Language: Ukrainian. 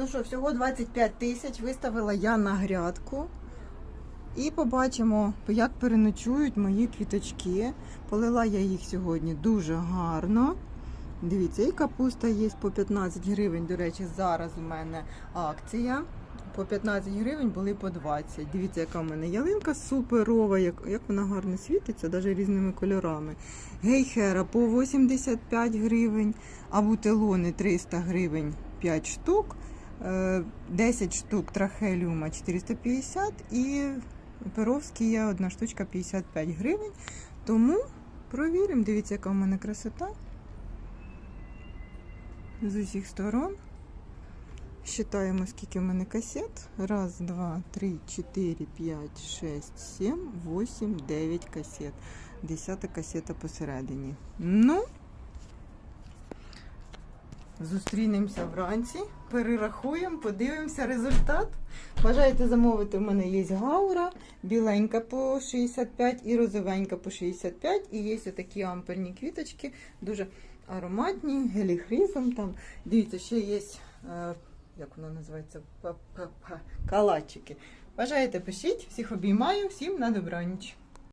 Ну що, всього 25 тисяч виставила я на грядку. І побачимо, як переночують мої квіточки. Полила я їх сьогодні дуже гарно. Дивіться, і капуста є по 15 гривень. До речі, зараз у мене акція. По 15 гривень були по 20. Дивіться, яка в мене ялинка суперова, як, як вона гарно світиться, навіть різними кольорами. Гейхера по 85 гривень, а бутилони 300 гривень 5 штук. Е, 10 штук трахеліума 450 і перовські одна штучка 55 гривень. Тому провіримо, дивіться, яка в мене красота. З усіх сторон. Считаємо, скільки в мене касет. Раз, два, три, чотири, п'ять, шесть, сім, вісім, дев'ять касет. Десята касета посередині. Ну, зустрінемося вранці, перерахуємо, подивимося результат. Бажаєте замовити, у мене є гаура, біленька по 65 і розовенька по 65. І є такі амперні квіточки, дуже ароматні, геліхризом. Там. Дивіться, ще є, е, як воно називається, Па-па-па, калачики. Бажаєте, пишіть, всіх обіймаю, всім на добраніч.